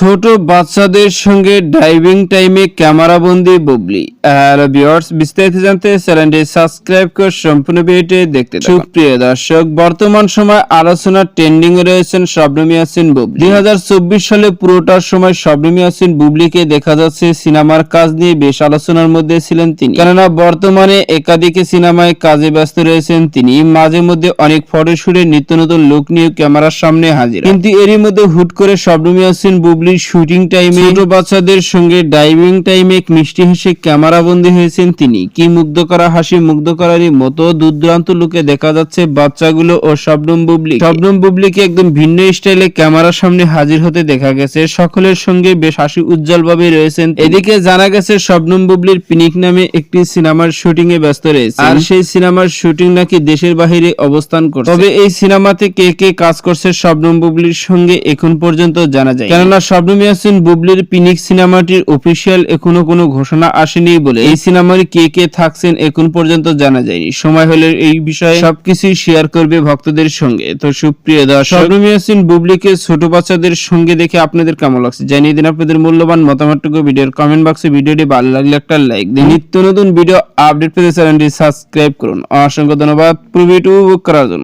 ছোট বাচ্চাদের সঙ্গে ডাইভিং টাইমে ক্যামেরাবন্দি বুবলি। হ্যালো ভিউয়ার্স বিস্তারিত জানতে চ্যানেলটি সাবস্ক্রাইব করে সম্পূর্ণ ভিডিওটি দেখতে সুপ্রিয় দর্শক, বর্তমান সময় আলোচনা ট্রেন্ডিং এ রয়েছেন শবনম ইয়াসিন বুবলি। দুই সালে পুরোটার সময় শবনম ইয়াসিন বুবলিকে দেখা যাচ্ছে সিনেমার কাজ নিয়ে। বেশ আলোচনার মধ্যে ছিলেন তিনি। কেননা বর্তমানে একাধিক সিনেমায় কাজে ব্যস্ত রয়েছেন তিনি। মাঝে মধ্যে অনেক ফটোশুটে নিত্য নতুন লুক নিয়ে ক্যামেরার সামনে হাজির কিন্তু এরই মধ্যে হুট করে শবনম ইয়াসিন বুবলির শুটিং টাইমে ছোট বাচ্চাদের সঙ্গে ডাইভিং টাইমে এক মিষ্টি হেসে ক্যামেরা বন্দী হয়েছেন তিনি। কি মুগ্ধ করা হাসি মুগ্ধ করারই মতো দূরদূরান্ত লুকে দেখা যাচ্ছে বাচ্চাগুলো ও শবনম বুবলি শবনম বুবলিকে একদম ভিন্ন স্টাইলে ক্যামেরার সামনে হাজির হতে দেখা গেছে। সকলের সঙ্গে বেশ হাসি উজ্জ্বল ভাবে রয়েছেন এদিকে জানা গেছে শবনম বুবলির পিনিক নামে একটি সিনেমার শুটিং এ ব্যস্ত রয়েছে। আর সেই সিনেমার শুটিং নাকি দেশের বাহিরে অবস্থান করছে। তবে এই সিনেমাতে কে কে কাজ করছে শবনম বুবলির সঙ্গে এখন পর্যন্ত জানা যায় কেননা শবনম ইয়াসিন বুবলির পিনিক সিনেমাটির অফিসিয়াল এখনও কোনো ঘোষণা আসেনি বলে এই সিনেমার কে কে থাকছেন এখন পর্যন্ত জানা যায়নি। সময় হলে এই বিষয়ে সবকিছুই শেয়ার করবে ভক্তদের সঙ্গে। তো সুপ্রিয় দর্শক শবনম ইয়াসিন বুবলিকে ছোট বাচ্চাদের সঙ্গে দেখে আপনাদের কেমন লাগছে? জানিয়ে দিন আপনাদের মূল্যবান মতামতটুকু ভিডিওর কমেন্ট বক্সে ভিডিওটি ভালো লাগলে একটা লাইক দিন। নিত্য নতুন ভিডিও আপডেট পেতে চ্যানেলটি সাবস্ক্রাইব করুন। অসংখ্য ধন্যবাদ। পুরো ভিডিও বুক করার জন্য।